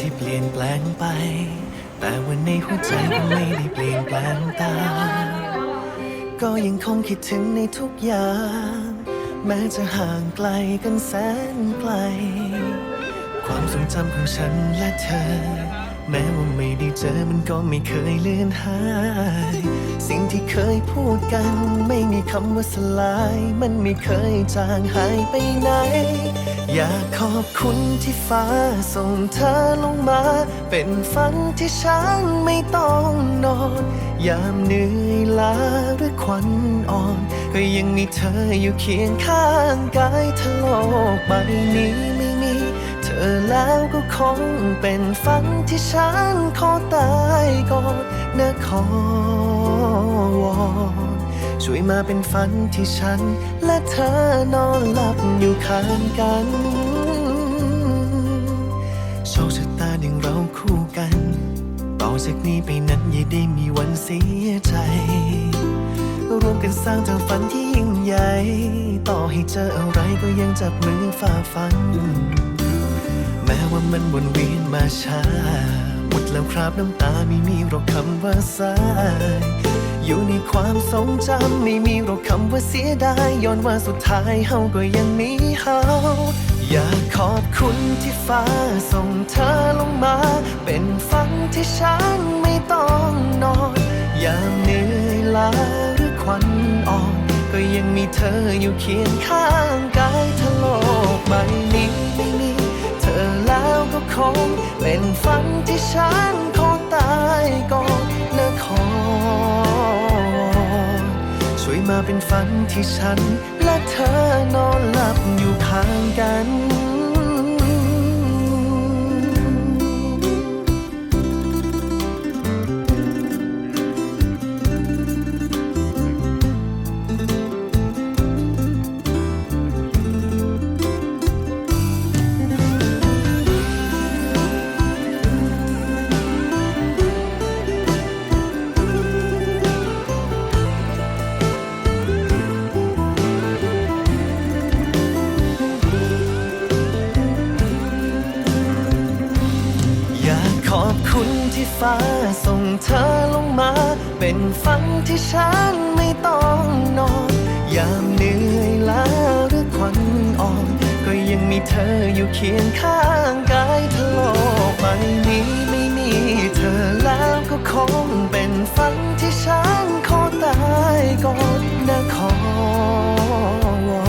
ที่เปลี่ยนแปลงไป แต่วันในหัวใจก็ไม่ได้เปลี่ยนแปลงตามก็ยังคงคิดถึงในทุกอย่าง แม้จะห่างไกลกันแสนไกล ความทรงจำของฉันและเธอ แม้ว่าไม่ได้เจอมันก็ไม่เคยเลือนหาย สิ่งที่เคยพูดกัน ไม่มีคำว่าสลาย มันไม่เคยจางหายไปไหน อยากขอบคุณที่ฟ้าส่งเธอลงมา เป็นฝันที่ฉันไม่ต้องนอน ยามเหนื่อยล้าหรือควันอ่อน ก็ยังมีเธออยู่เคียงข้างกายถ้าโลกใบนี้ไม่มี เธอแล้วก็คงเป็นฝันที่ฉันขอตายก่อนนะขอวอน ช่วยมาเป็นฝันที่ฉัน และเธอนอนหลับอยู่ข้างกันโชคชะตาดึงเราคู่กัน ต่อจากนี้ไปนั้นอย่าได้มีวันเสียใจร่วมกันสร้างทางฝันที่ยิ่งใหญ่ ต่อให้เจออะไรก็ยังจับมือฝ่าฟัน แม้ว่ามันวนเวียนมาช้า หมดแล้วคราบน้ำตาไม่มีหรอกคำว่าสาย อยู่ในความทรงจำไม่มีหรอกคำว่าเสียดายย้อนว่าสุดท้ายเฮาก็ยังมีเฮาอยากขอบคุณที่ฟ้าส่งเธอลงมา เป็นฝันที่ฉันไม่ต้องนอนยามเหนื่อยล้าหรือควันอ่อนก็ยังมีเธออยู่เคียงข้างกายถ้าโลกใบนี้ไม่มีเธอแล้วก็คง เป็นฝันที่ฉันขอตายก่อน ช่วยมาเป็นฝันที่ฉัน และเธอนอนหลับอยู่ข้างกัน ที่ฟ้าส่งเธอลงมา เป็นฝันที่ฉันไม่ต้องนอน ยามเหนื่อยล้าหรือควันอ่อน ก็ยังมีเธออยู่เคียงข้างกายถ้าโลกใบนี้ไม่มีเธอแล้วก็คงเป็นฝันที่ฉันขอตายก่อนนะขอวอ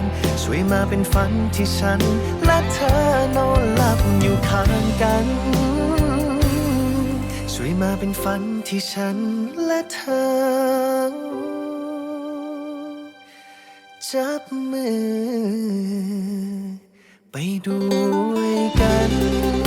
นช่วยมาเป็นฝันที่ฉันและเธอนอน เป็นฝันที่ฉันและเธอ จับมือ ไปด้วยกัน